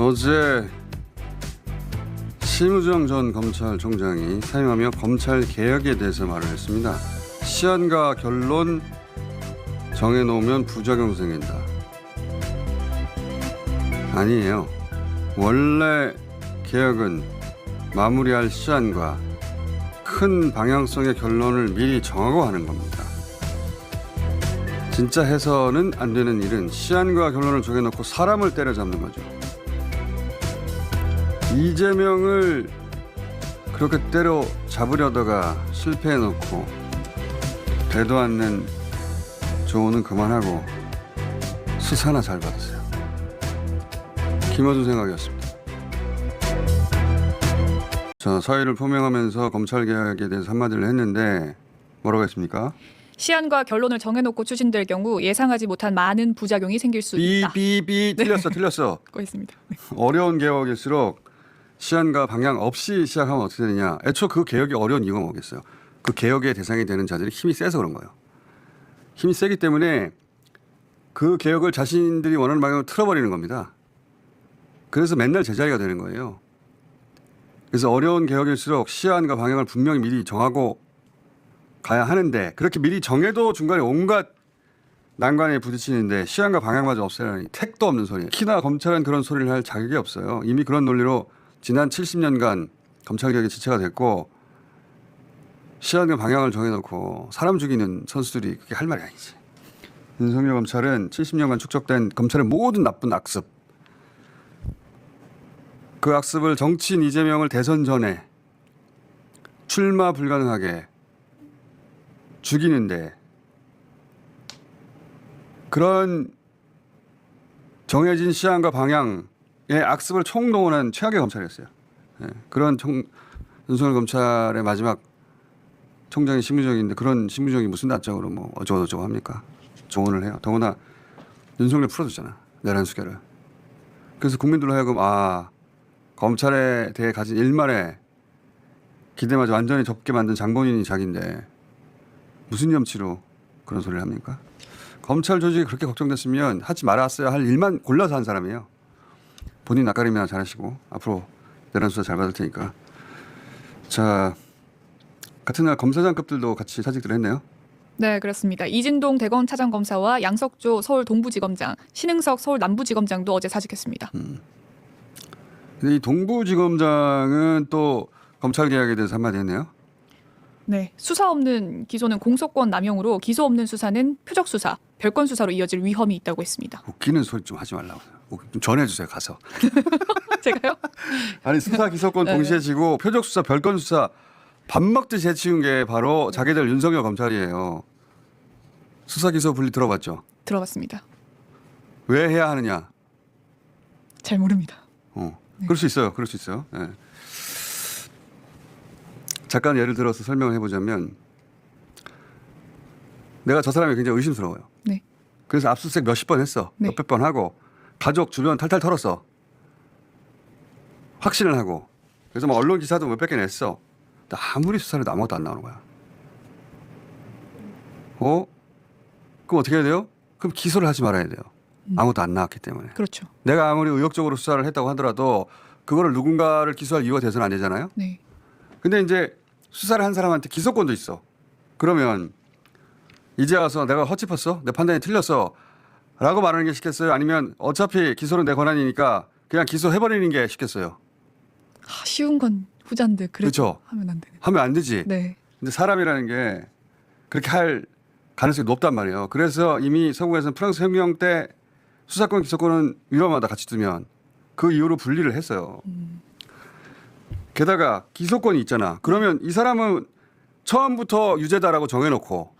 어제 심우정 전 검찰총장이 사임하며 검찰 개혁에 대해서 말을 했습니다. 시안과 결론 정해놓으면 부작용 생긴다. 아니에요. 원래 개혁은 마무리할 시안과 큰 방향성의 결론을 미리 정하고 하는 겁니다. 진짜 해서는 안 되는 일은 시안과 결론을 정해놓고 사람을 때려잡는 거죠. 이재명을 그렇게 때려 잡으려다가 실패해놓고 되도 않는 조언은 그만하고 수사나 잘 받으세요. 김어준 생각이었습니다. 자, 사의를 표명하면서 검찰 개혁에 대해서 한마디를 했는데 뭐라고 했습니까? 시안과 결론을 정해놓고 추진될 경우 예상하지 못한 많은 부작용이 생길 수 있다. 비비비 틀렸어 틀렸어. 고 있습니다. 네. 어려운 개혁일수록 시안과 방향 없이 시작하면 어떻게 되느냐. 애초 그 개혁이 어려운 이유가 뭐겠어요. 그 개혁의 대상이 되는 자들이 힘이 세서 그런 거예요. 힘이 세기 때문에 그 개혁을 자신들이 원하는 방향으로 틀어버리는 겁니다. 그래서 맨날 제자리가 되는 거예요. 그래서 어려운 개혁일수록 시안과 방향을 분명히 미리 정하고 가야 하는데 그렇게 미리 정해도 중간에 온갖 난관에 부딪히는데 시안과 방향마저 없애라니 택도 없는 소리예요. 키나 검찰은 그런 소리를 할 자격이 없어요. 이미 그런 논리로 지난 70년간 검찰개혁이 지체가 됐고 시안과 방향을 정해놓고 사람 죽이는 선수들이 그게 할 말이 아니지. 윤석열 검찰은 70년간 축적된 검찰의 모든 나쁜 악습 그 악습을 정치인 이재명을 대선 전에 출마 불가능하게 죽이는데 그런 정해진 시안과 방향 의 악습을 총동원한 최악의 검찰이었어요. 예, 그런 총, 윤석열 검찰의 마지막 총장이 심무정인데 그런 심무정이 무슨 낯짝으로 뭐 어쩌고저쩌고 합니까? 조언을 해요. 더구나 윤석열 풀어줬잖아. 내란 수결을. 그래서 국민들로 하여금 아 검찰에 대해 가진 일말의 기대마저 완전히 접게 만든 장본인이 자기인데 무슨 염치로 그런 소리를 합니까? 검찰 조직이 그렇게 걱정됐으면 하지 말았어야 할 일만 골라서 한 사람이에요. 본인 낯가림이나 잘하시고 앞으로 내란 수사 잘 받을 테니까. 자 같은 날 검사장급들도 같이 사직들을 했네요. 네, 그렇습니다. 이진동 대검 차장검사와 양석조 서울 동부지검장, 신흥석 서울 남부지검장도 어제 사직했습니다. 근데 이 동부지검장은 또 검찰 개혁에 대해서 한마디 했네요. 네, 수사 없는 기소는 공소권 남용으로 기소 없는 수사는 표적 수사, 별건 수사로 이어질 위험이 있다고 했습니다. 웃기는 소리 좀 하지 말라고. 좀 전해주세요 가서. 제가요? 아니 수사 기소권 네. 동시에 지고 표적 수사 별건 수사 밥 먹듯이 해치운 게 바로 자기들 윤석열 검찰이에요. 수사 기소 분리 들어봤죠? 들어봤습니다. 왜 해야 하느냐? 잘 모릅니다. 어. 그럴 수 있어요. 그럴 수 있어요. 예. 잠깐 예를 들어서 설명을 해보자면 내가 저 사람이 굉장히 의심스러워요. 네, 그래서 압수수색 몇십 번 했어. 네. 몇백 번 하고 가족 주변 탈탈 털었어. 확신을 하고 그래서 뭐 언론 기사도 몇백 개 냈어. 근데 아무리 수사를 해도 아무것도 안 나오는 거야. 어? 그럼 어떻게 해야 돼요? 그럼 기소를 하지 말아야 돼요. 아무것도 안 나왔기 때문에. 그렇죠. 내가 아무리 의욕적으로 수사를 했다고 하더라도 그거를 누군가를 기소할 이유가 돼서는 안 되잖아요. 네, 근데 이제 수사를 한 사람한테 기소권도 있어. 그러면 이제 와서 내가 헛짚었어? 내 판단이 틀렸어. 라고 말하는 게 쉽겠어요? 아니면 어차피 기소는 내 권한이니까 그냥 기소해버리는 게 쉽겠어요? 아, 쉬운 건 후자인데 그래도 그렇죠. 하면 안 되네. 하면 안 되지. 네, 근데 사람이라는 게 그렇게 할 가능성이 높단 말이에요. 그래서 이미 서구에서는 프랑스 혁명 때 수사권 기소권은 위험하다 같이 두면 그 이후로 분리를 했어요. 게다가 기소권이 있잖아. 그러면 이 사람은 처음부터 유죄다라고 정해놓고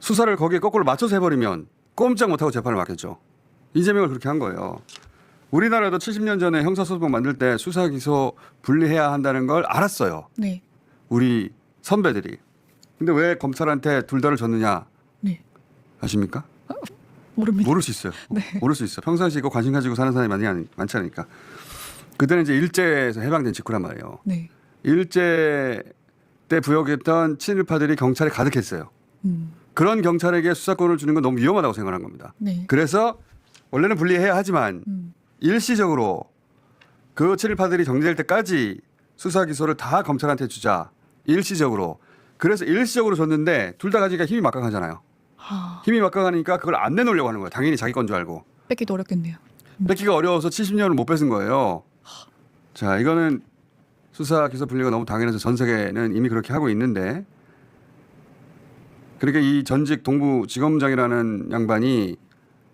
수사를 거기에 거꾸로 맞춰서 해버리면 꼼짝 못하고 재판을 맡겠죠. 이재명을 그렇게 한 거예요. 우리나라도 70년 전에 형사소송 만들 때 수사 기소 분리해야 한다는 걸 알았어요. 네, 우리 선배들이. 근데 왜 검찰한테 둘 다를 줬느냐 네, 아십니까? 모릅니다. 모를 수 있어요. 네. 모를 수 있어요. 평상시 이거 관심 가지고 사는 사람이 많이 많지 않으니까. 그때는 이제 일제에서 해방된 직후란 말이에요. 네, 일제 때 부역했던 친일파들이 경찰에 가득했어요. 음, 그런 경찰에게 수사권을 주는 건 너무 위험하다고 생각한 겁니다. 네, 그래서 원래는 분리해야 하지만 음, 일시적으로 그 친일파들이 정리될 때까지 수사 기소를 다 검찰한테 주자. 일시적으로. 그래서 일시적으로 줬는데 둘 다 가지기가 힘이 막강하잖아요. 하, 힘이 막강하니까 그걸 안 내놓으려고 하는 거예요. 당연히 자기 건 줄 알고. 뺏기도 어렵겠네요. 뺏기가 어려워서 70년을 못 뺏은 거예요. 자, 이거는 수사 기소 분리가 너무 당연해서 전 세계는 이미 그렇게 하고 있는데 그러니까 이 전직 동부지검장이라는 양반이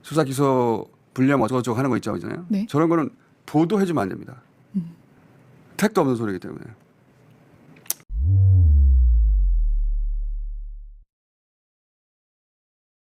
수사 기소 분리하면 어쩌고저쩌고 하는 거 있잖아요. 네. 저런 거는 보도해주면 안 됩니다. 택도 없는 소리이기 때문에.